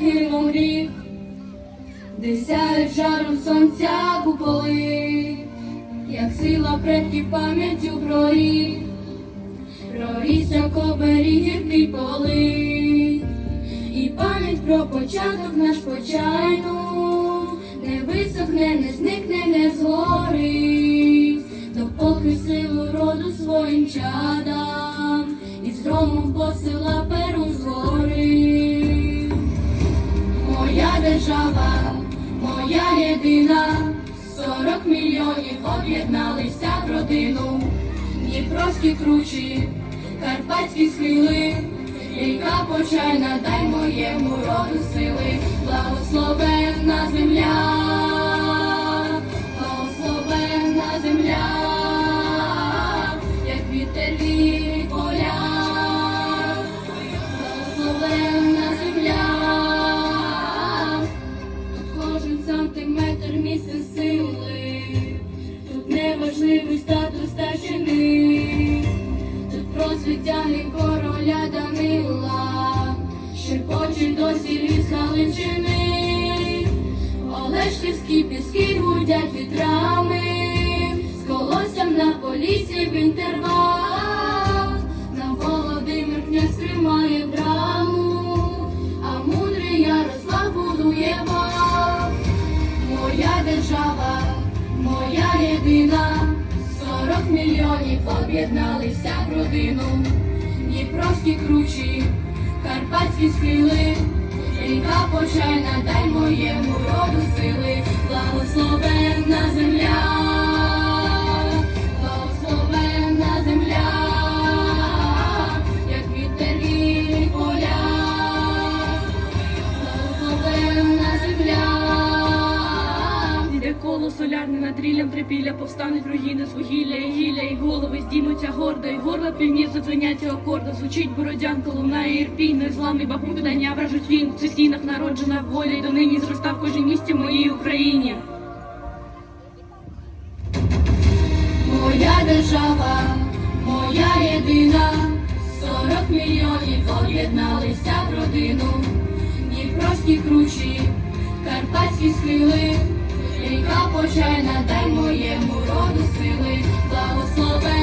гимном ріг, де сяють жаром сонця куполи, як сила предків пам'яттю проріг, прорісся коберіг гіркий поли, і пам'ять про початок наш почайну, не висохне, не зникне, не згорить, допоки силу роду своїм чадам, і строму посила перед. Єдина, сорок мільйонів об'єдналися в родину, Дніпровські кручі, карпатські схили, ріка почайна, дай моєму роду сили, благословенна сантиметр місце сили, тут неважливий статус та чини, тут про звитяги короля Данила, шепочуть досі ліс Галичини, Олешківські піски гудять вітрами, з колоссям на полісі в інтервал, об'єдналися в родину, Дніпровські кручі, карпатські схили, ріка почайна, дай моєму роду коло солярне над ріллям трипілля, повстануть руїни з вугілля і гілля, і голови здіймуться гордо, і горла півні задзвенять акорда, звучить бородянка, лунає ірпінь, незламний бахмут видання вражуть він, в цих народжена воля, і донині зроста в кожній місті моїй Україні. Моя держава, моя єдина, сорок мільйонів об'єдналися в родину, Дніпровські кручі, карпатські схили, ріка почайна, дай моєму роду сили, благословенна земля,